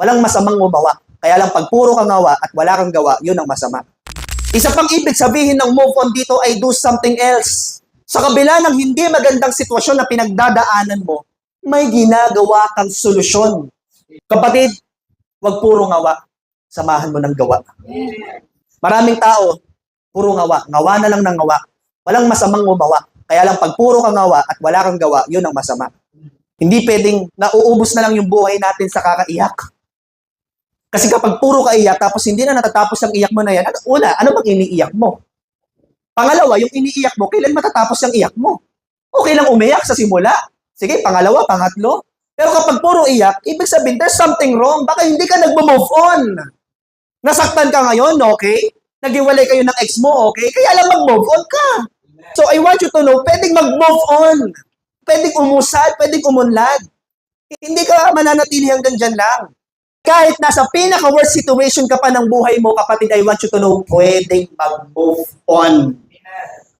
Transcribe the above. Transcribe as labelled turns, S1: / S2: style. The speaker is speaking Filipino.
S1: Walang masamang gumawa. Kaya lang pag puro kang gawa at wala kang gawa, yun ang masama. Isa pang ibig sabihin ng move on dito ay do something else. Sa kabila ng hindi magandang sitwasyon na pinagdadaanan mo, may ginagawa kang solusyon. Kapatid, wag puro ngawa. Samahan mo ng gawa. Maraming tao, puro ngawa. Ngawa na lang ng ngawa. Walang masamang gumawa. Kaya lang pag puro kang ngawa at wala kang gawa, yun ang masama. Hindi pwedeng nauubos na lang yung buhay natin sa kakaiyak. Kasi kapag puro ka iyak, tapos hindi na natatapos ang iyak mo na yan, ano, una, ano bang iniiyak mo? Pangalawa, yung iniiyak mo, kailan matatapos ang iyak mo? Okay lang umiyak sa simula. Sige, pangalawa, pangatlo. Pero kapag puro iyak, ibig sabihin, there's something wrong. Baka hindi ka nagmo-move on. Nasaktan ka ngayon, okay? Naghiwalay kayo ng ex mo, okay? Kaya lang mag-move on ka. So I want you to know, pwedeng mag-move on. Pwedeng umusad, pwedeng umunlad. Hindi ka mananatili hanggang dyan lang. Kahit nasa pinaka-worst situation ka pa ng buhay mo, kapatid, I want you to know, pwedeng mag-move on.